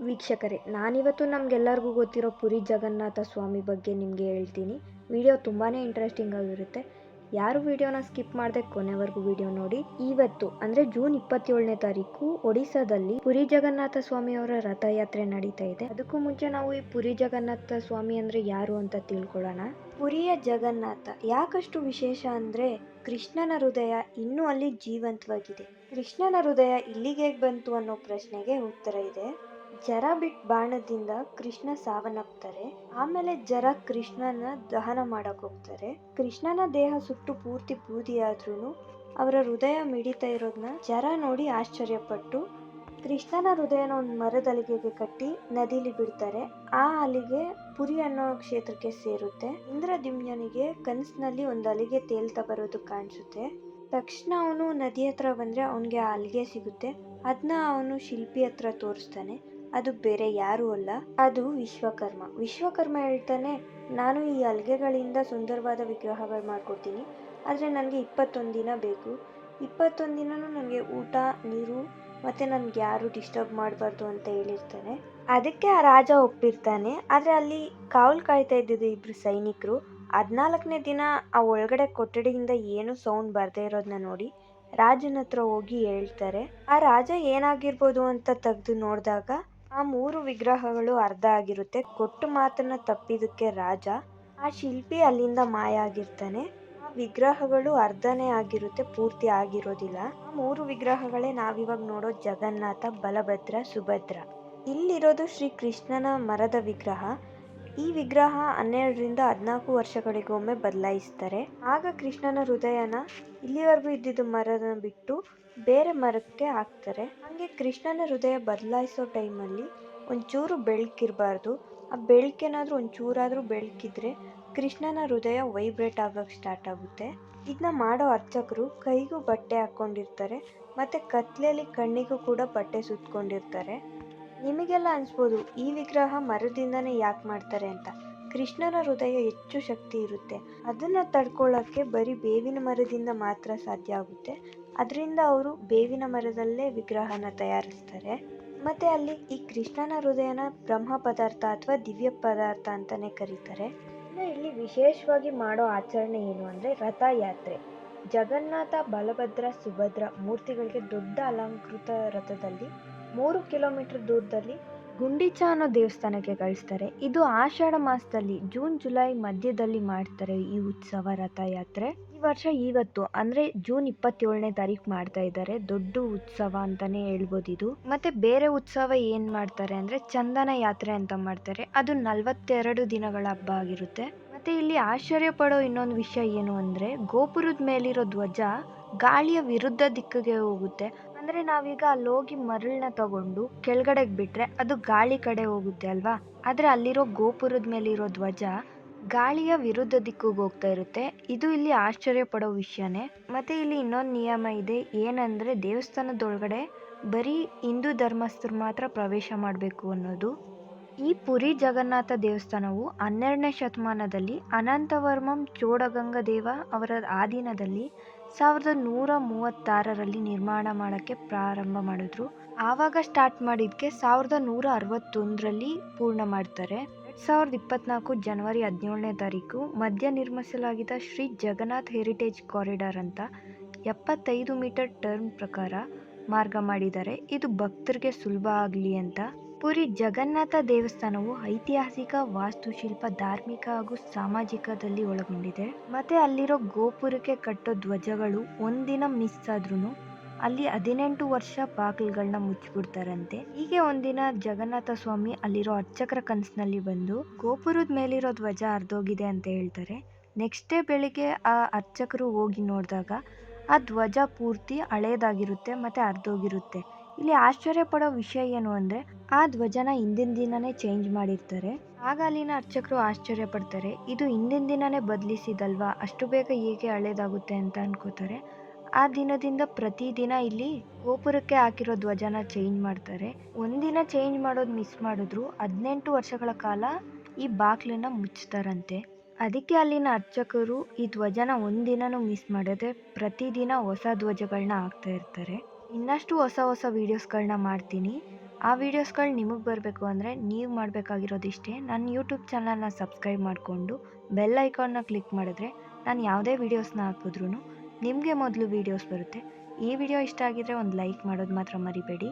ವೀಕ್ಷಕರೇ, ನಾನಿವತ್ತು ನಮಗೆಲ್ಲರಿಗೂ ಗೊತ್ತಿರೋ ಪುರಿ ಜಗನ್ನಾಥ ಸ್ವಾಮಿ ಬಗ್ಗೆ ನಿಮಗೆ ಹೇಳ್ತೀನಿ. ವಿಡಿಯೋ ತುಂಬಾ ಇಂಟ್ರೆಸ್ಟಿಂಗ್ ಆಗಿರುತ್ತೆ. ಯಾರು ವಿಡಿಯೋನ ಸ್ಕಿಪ್ ಮಾಡದೆ ಕೊನೆವರೆಗೂ ವಿಡಿಯೋ ನೋಡಿ. ಇವತ್ತು, ಅಂದರೆ ಜೂನ್ ಇಪ್ಪತ್ತೇಳನೇ ತಾರೀಕು ಒಡಿಸಾದಲ್ಲಿ ಪುರಿ ಜಗನ್ನಾಥ ಸ್ವಾಮಿಯವರ ರಥಯಾತ್ರೆ ನಡೀತಾ ಇದೆ. ಅದಕ್ಕೂ ಮುಂಚೆ ನಾವು ಈ ಪುರಿ ಜಗನ್ನಾಥ ಸ್ವಾಮಿ ಅಂದರೆ ಯಾರು ಅಂತ ತಿಳ್ಕೊಳ್ಳೋಣ. ಪುರಿಯ ಜಗನ್ನಾಥ. ಯಾಕಷ್ಟು ವಿಶೇಷ ಅಂದರೆ ಕೃಷ್ಣನ ಹೃದಯ ಇನ್ನೂ ಅಲ್ಲಿ ಜೀವಂತವಾಗಿದೆ. ಕೃಷ್ಣನ ಹೃದಯ ಇಲ್ಲಿಗೆ ಬಂತು ಅನ್ನೋ ಪ್ರಶ್ನೆಗೆ ಉತ್ತರ ಇದೆ. ಜರ ಬಿಟ್ ಬಾಣದಿಂದ ಕೃಷ್ಣ ಸಾವನ್ನಪ್ತಾರೆ. ಆಮೇಲೆ ಜರ ಕೃಷ್ಣನ ದಹನ ಮಾಡಕ್ ಹೋಗ್ತಾರೆ. ಕೃಷ್ಣನ ದೇಹ ಸುಟ್ಟು ಪೂರ್ತಿ ಬೂದಿಯಾದ್ರೂ ಅವರ ಹೃದಯ ಮಿಡಿತಾ ಇರೋದನ್ನ ಜರ ನೋಡಿ ಆಶ್ಚರ್ಯಪಟ್ಟು ಕೃಷ್ಣನ ಹೃದಯನ ಒಂದು ಮರದ ಅಲಿಗೆಗೆ ಕಟ್ಟಿ ನದಿಲಿ ಬಿಡ್ತಾರೆ. ಆ ಅಲಿಗೆ ಪುರಿ ಅನ್ನೋ ಕ್ಷೇತ್ರಕ್ಕೆ ಸೇರುತ್ತೆ. ಇಂದ್ರದಿಮ್ಯನಿಗೆ ಕನಸಿನಲ್ಲಿ ಒಂದು ಅಲಿಗೆ ತೇಲ್ತಾ ಬರೋದು ಕಾಣಿಸುತ್ತೆ. ತಕ್ಷಣ ಅವನು ನದಿ ಹತ್ರ ಬಂದ್ರೆ ಅವನಿಗೆ ಆ ಅಲಿಗೆ ಸಿಗುತ್ತೆ. ಅದನ್ನ ಅವನು ಶಿಲ್ಪಿ ಹತ್ರ ತೋರಿಸ್ತಾನೆ. ಅದು ಬೇರೆ ಯಾರೂ ಅಲ್ಲ, ಅದು ವಿಶ್ವಕರ್ಮ. ವಿಶ್ವಕರ್ಮ ಹೇಳ್ತಾನೆ, ನಾನು ಈ ಅಲ್ಗೆಗಳಿಂದ ಸುಂದರವಾದ ವಿಗ್ರಹಗಳು ಮಾಡ್ಕೊಡ್ತೀನಿ. ಆದರೆ ನನಗೆ ಇಪ್ಪತ್ತೊಂದು ದಿನ ಬೇಕು. ಇಪ್ಪತ್ತೊಂದು ದಿನನೂ ನನಗೆ ಊಟ, ನೀರು ಮತ್ತು ನನಗೆ ಯಾರು ಡಿಸ್ಟರ್ಬ್ ಮಾಡಬಾರ್ದು ಅಂತ ಹೇಳಿರ್ತಾನೆ ಅದಕ್ಕೆ ಆ ರಾಜ ಒಪ್ಪಿರ್ತಾನೆ. ಆದರೆ ಅಲ್ಲಿ ಕಾವಲು ಕಾಯ್ತಾ ಇದ್ದಿದ್ದು ಇಬ್ಬರು ಸೈನಿಕರು. ಹದಿನಾಲ್ಕನೇ ದಿನ ಆ ಒಳಗಡೆ ಕೊಠಡಿಯಿಂದ ಏನು ಸೌಂಡ್ ಬರದೇ ಇರೋದನ್ನ ನೋಡಿ ರಾಜನ ಹತ್ರ ಹೋಗಿ ಹೇಳ್ತಾರೆ, ಆ ರಾಜ ಏನಾಗಿರ್ಬೋದು ಅಂತ ತೆಗೆದು ನೋಡಿದಾಗ ಆ ಮೂರು ವಿಗ್ರಹಗಳು ಅರ್ಧ ಆಗಿರುತ್ತೆ. ಕೊಟ್ಟು ಮಾತನ್ನ ತಪ್ಪಿದಕ್ಕೆ ರಾಜ, ಆ ಶಿಲ್ಪಿ ಅಲ್ಲಿಂದ ಮಾಯ ಆಗಿರ್ತಾನೆ. ವಿಗ್ರಹಗಳು ಅರ್ಧನೇ ಆಗಿರುತ್ತೆ, ಪೂರ್ತಿ ಆಗಿರೋದಿಲ್ಲ. ಮೂರು ವಿಗ್ರಹಗಳೇ ನಾವಿವಾಗ ನೋಡೋ ಜಗನ್ನಾಥ, ಬಲಭದ್ರ, ಸುಭದ್ರ. ಇಲ್ಲಿರೋದು ಶ್ರೀ ಕೃಷ್ಣನ ಮರದ ವಿಗ್ರಹ. ಈ ವಿಗ್ರಹ ಹನ್ನೆರಡರಿಂದ ಹದಿನಾಲ್ಕು ವರ್ಷಗಳಿಗೊಮ್ಮೆ ಬದಲಾಯಿಸ್ತಾರೆ. ಆಗ ಕೃಷ್ಣನ ಹೃದಯನ ಇಲ್ಲಿವರೆಗೂ ಇದ್ದಿದ್ದು ಮರದ ಬಿಟ್ಟು ಬೇರೆ ಮರಕ್ಕೆ ಹಾಕ್ತಾರೆ. ಹಂಗೆ ಕೃಷ್ಣನ ಹೃದಯ ಬದಲಾಯಿಸೋ ಟೈಮಲ್ಲಿ ಒಂಚೂರು ಬೆಳಕಿರಬಾರ್ದು. ಆ ಬೆಳಕೇನಾದರೂ ಒಂಚೂರಾದರೂ ಬೆಳಕಿದ್ರೆ ಕೃಷ್ಣನ ಹೃದಯ ವೈಬ್ರೇಟ್ ಆಗೋಕ್ಕೆ ಸ್ಟಾರ್ಟ್ ಆಗುತ್ತೆ. ಇದನ್ನ ಮಾಡೋ ಅರ್ಚಕರು ಕೈಗೂ ಬಟ್ಟೆ ಹಾಕ್ಕೊಂಡಿರ್ತಾರೆ, ಮತ್ತು ಕತ್ಲೆಯಲ್ಲಿ ಕಣ್ಣಿಗೂ ಕೂಡ ಬಟ್ಟೆ ಸುತ್ಕೊಂಡಿರ್ತಾರೆ. ನಿಮಗೆಲ್ಲ ಅನ್ಸ್ಬೋದು, ಈ ವಿಗ್ರಹ ಮರದಿಂದನೇ ಯಾಕೆ ಮಾಡ್ತಾರೆ ಅಂತ. ಕೃಷ್ಣನ ಹೃದಯ ಹೆಚ್ಚು ಶಕ್ತಿ ಇರುತ್ತೆ. ಅದನ್ನು ತಡ್ಕೊಳ್ಳೋಕ್ಕೆ ಬರೀ ಬೇವಿನ ಮರದಿಂದ ಮಾತ್ರ ಸಾಧ್ಯ ಆಗುತ್ತೆ. ಅದರಿಂದ ಅವರು ಬೇವಿನ ಮರದಲ್ಲೇ ವಿಗ್ರಹನ ತಯಾರಿಸ್ತಾರೆ. ಮತ್ತು ಅಲ್ಲಿ ಈ ಕೃಷ್ಣನ ಹೃದಯನ ಬ್ರಹ್ಮ ಪದಾರ್ಥ ಅಥವಾ ದಿವ್ಯ ಪದಾರ್ಥ ಅಂತಲೇ ಕರೀತಾರೆ. ಇನ್ನು ಇಲ್ಲಿ ವಿಶೇಷವಾಗಿ ಮಾಡೋ ಆಚರಣೆ ಏನು ಅಂದರೆ ರಥಯಾತ್ರೆ. ಜಗನ್ನಾಥ, ಬಲಭದ್ರ, ಸುಭದ್ರ ಮೂರ್ತಿಗಳಿಗೆ ದೊಡ್ಡ ಅಲಂಕೃತ ರಥದಲ್ಲಿ ಮೂರು ಕಿಲೋಮೀಟರ್ ದೂರದಲ್ಲಿ ಗುಂಡಿಚ ಅನ್ನೋ ದೇವಸ್ಥಾನಕ್ಕೆ ಕಳಿಸ್ತಾರೆ. ಇದು ಆಷಾಢ ಮಾಸದಲ್ಲಿ, ಜೂನ್, ಜುಲೈ ಮಧ್ಯದಲ್ಲಿ ಮಾಡ್ತಾರೆ ಈ ಉತ್ಸವ ರಥಯಾತ್ರೆ. ಈ ವರ್ಷ ಇವತ್ತು, ಅಂದ್ರೆ ಜೂನ್ ಇಪ್ಪತ್ತೇಳನೇ ತಾರೀಕು ಮಾಡ್ತಾ ಇದ್ದಾರೆ. ದೊಡ್ಡ ಉತ್ಸವ ಅಂತಾನೆ ಹೇಳ್ಬೋದು ಇದು. ಮತ್ತೆ ಬೇರೆ ಉತ್ಸವ ಏನ್ ಮಾಡ್ತಾರೆ ಅಂದ್ರೆ ಚಂದನ ಯಾತ್ರೆ ಅಂತ ಮಾಡ್ತಾರೆ. ಅದು ನಲ್ವತ್ತೆರಡು ದಿನಗಳ ಹಬ್ಬ ಆಗಿರುತ್ತೆ. ಮತ್ತೆ ಇಲ್ಲಿ ಆಶ್ಚರ್ಯ ಪಡೋ ಇನ್ನೊಂದು ವಿಷಯ ಏನು ಅಂದ್ರೆ ಗೋಪುರದ ಮೇಲಿರೋ ಧ್ವಜ ಗಾಳಿಯ ವಿರುದ್ಧ ದಿಕ್ಕಿಗೆ ಹೋಗುತ್ತೆ. ಅಂದ್ರೆ ನಾವೀಗ ಅಲ್ಲಿ ಹೋಗಿ ಮರಳನ್ನ ತಗೊಂಡು ಕೆಳಗಡೆಗೆ ಬಿಟ್ಟರೆ ಅದು ಗಾಳಿ ಕಡೆ ಹೋಗುತ್ತೆ ಅಲ್ವಾ? ಆದರೆ ಅಲ್ಲಿರೋ ಗೋಪುರದ ಮೇಲಿರೋ ಧ್ವಜ ಗಾಳಿಯ ವಿರುದ್ಧ ದಿಕ್ಕಿಗೆ ಹೋಗ್ತಾ ಇರುತ್ತೆ. ಇದು ಇಲ್ಲಿ ಆಶ್ಚರ್ಯ ಪಡೋ ವಿಷಯನೇ. ಮತ್ತೆ ಇಲ್ಲಿ ಇನ್ನೊಂದು ನಿಯಮ ಇದೆ. ಏನಂದ್ರೆ ದೇವಸ್ಥಾನದೊಳಗಡೆ ಬರೀ ಹಿಂದೂ ಧರ್ಮಸ್ಥರು ಮಾತ್ರ ಪ್ರವೇಶ ಮಾಡಬೇಕು ಅನ್ನೋದು. ಈ ಪುರಿ ಜಗನ್ನಾಥ ದೇವಸ್ಥಾನವು ಹನ್ನೆರಡನೇ ಶತಮಾನದಲ್ಲಿ ಅನಂತವರ್ಮಂ ಚೋಡಗಂಗ ದೇವ ಅವರ ಆಧೀನದಲ್ಲಿ ಸಾವಿರದ ನೂರ ಮೂವತ್ತಾರರಲ್ಲಿ ನಿರ್ಮಾಣ ಮಾಡೋಕ್ಕೆ ಪ್ರಾರಂಭ ಮಾಡಿದ್ರು. ಆವಾಗ ಸ್ಟಾರ್ಟ್ ಮಾಡಿದ್ಕೆ ಸಾವಿರದ ನೂರ ಅರವತ್ತೊಂದರಲ್ಲಿ ಪೂರ್ಣ ಮಾಡ್ತಾರೆ. ಸಾವಿರದ ಇಪ್ಪತ್ನಾಲ್ಕು ಜನವರಿ ಹದಿನೇಳನೇ ತಾರೀಕು ಮಧ್ಯ ನಿರ್ಮಿಸಲಾಗಿದ್ದ ಶ್ರೀ ಜಗನ್ನಾಥ್ ಹೆರಿಟೇಜ್ ಕಾರಿಡಾರ್ ಅಂತ ಎಪ್ಪತ್ತೈದು ಮೀಟರ್ ಟರ್ನ್ ಪ್ರಕಾರ ಮಾರ್ಗ ಮಾಡಿದ್ದಾರೆ. ಇದು ಭಕ್ತರಿಗೆ ಸುಲಭ ಆಗಲಿ ಅಂತ ಪುರಿ ಜಗನ್ನಾಥ ದೇವಸ್ಥಾನವು ಐತಿಹಾಸಿಕ, ವಾಸ್ತುಶಿಲ್ಪ, ಧಾರ್ಮಿಕ ಹಾಗೂ ಸಾಮಾಜಿಕದಲ್ಲಿ ಒಳಗೊಂಡಿದೆ. ಮತ್ತೆ ಅಲ್ಲಿರೋ ಗೋಪುರಕ್ಕೆ ಕಟ್ಟೋ ಧ್ವಜಗಳು ಒಂದಿನ ಮಿಸ್ ಆದ್ರೂ ಅಲ್ಲಿ ಹದಿನೆಂಟು ವರ್ಷ ಬಾಗಿಲುಗಳನ್ನ ಮುಚ್ಚಿಬಿಡ್ತಾರಂತೆ. ಹೀಗೆ ಒಂದಿನ ಜಗನ್ನಾಥ ಸ್ವಾಮಿ ಅಲ್ಲಿರೋ ಅರ್ಚಕರ ಕನಸಿನಲ್ಲಿ ಬಂದು ಗೋಪುರದ ಮೇಲಿರೋ ಧ್ವಜ ಅರ್ಧೋಗಿದೆ ಅಂತ ಹೇಳ್ತಾರೆ. ನೆಕ್ಸ್ಟ್ ಡೇ ಬೆಳಿಗ್ಗೆ ಆ ಅರ್ಚಕರು ಹೋಗಿ ನೋಡಿದಾಗ ಆ ಧ್ವಜ ಪೂರ್ತಿ ಹಳೇದಾಗಿರುತ್ತೆ, ಮತ್ತೆ ಅರ್ಧೋಗಿರುತ್ತೆ ಇಲ್ಲಿ ಆಶ್ಚರ್ಯ ಪಡೋ ವಿಷಯ ಏನು ಅಂದರೆ, ಆ ಧ್ವಜನ ಹಿಂದಿನ ದಿನನೇ ಚೇಂಜ್ ಮಾಡಿರ್ತಾರೆ. ಆಗ ಅಲ್ಲಿನ ಅರ್ಚಕರು ಆಶ್ಚರ್ಯ ಪಡ್ತಾರೆ, ಇದು ಹಿಂದಿನ ದಿನನೇ ಬದಲಿಸಿದಲ್ವಾ? ಅಷ್ಟು ಬೇಗ ಹೇಗೆ ಹಳೇದಾಗುತ್ತೆ ಅಂತ ಅನ್ಕೋತಾರೆ. ಆ ದಿನದಿಂದ ಪ್ರತಿದಿನ ಇಲ್ಲಿ ಗೋಪುರಕ್ಕೆ ಹಾಕಿರೋ ಧ್ವಜನ ಚೇಂಜ್ ಮಾಡ್ತಾರೆ. ಒಂದಿನ ಚೇಂಜ್ ಮಾಡೋದು ಮಿಸ್ ಮಾಡಿದ್ರು, ಹದಿನೆಂಟು ವರ್ಷಗಳ ಕಾಲ ಈ ಬಾಕ್ಲನ್ನ ಮುಚ್ತಾರಂತೆ. ಅದಕ್ಕೆ ಅಲ್ಲಿನ ಅರ್ಚಕರು ಈ ಧ್ವಜನ ಒಂದಿನನೂ ಮಿಸ್ ಮಾಡದೆ ಪ್ರತಿದಿನ ಹೊಸ ಧ್ವಜಗಳನ್ನ ಹಾಕ್ತಾ ಇರ್ತಾರೆ. ಇನ್ನಷ್ಟು ಹೊಸ ಹೊಸ ವೀಡಿಯೋಸ್ಗಳನ್ನ ಮಾಡ್ತೀನಿ. ಆ ವೀಡಿಯೋಸ್ಗಳು ನಿಮಗೆ ಬರಬೇಕು ಅಂದರೆ ನೀವು ಮಾಡಬೇಕಾಗಿರೋದಿಷ್ಟೇ. ನನ್ನ ಯೂಟ್ಯೂಬ್ ಚಾನಲ್ನ ಸಬ್ಸ್ಕ್ರೈಬ್ ಮಾಡಿಕೊಂಡು ಬೆಲ್ ಐಕಾನ್ನ ಕ್ಲಿಕ್ ಮಾಡಿದ್ರೆ ನಾನು ಯಾವುದೇ ವೀಡಿಯೋಸ್ನ ಹಾಕಿದ್ರೂ ನಿಮಗೆ ಮೊದಲು ವೀಡಿಯೋಸ್ ಬರುತ್ತೆ. ಈ ವಿಡಿಯೋ ಇಷ್ಟ ಆಗಿದ್ರೆ ಒಂದು ಲೈಕ್ ಮಾಡೋದು ಮಾತ್ರ ಮರಿಬೇಡಿ.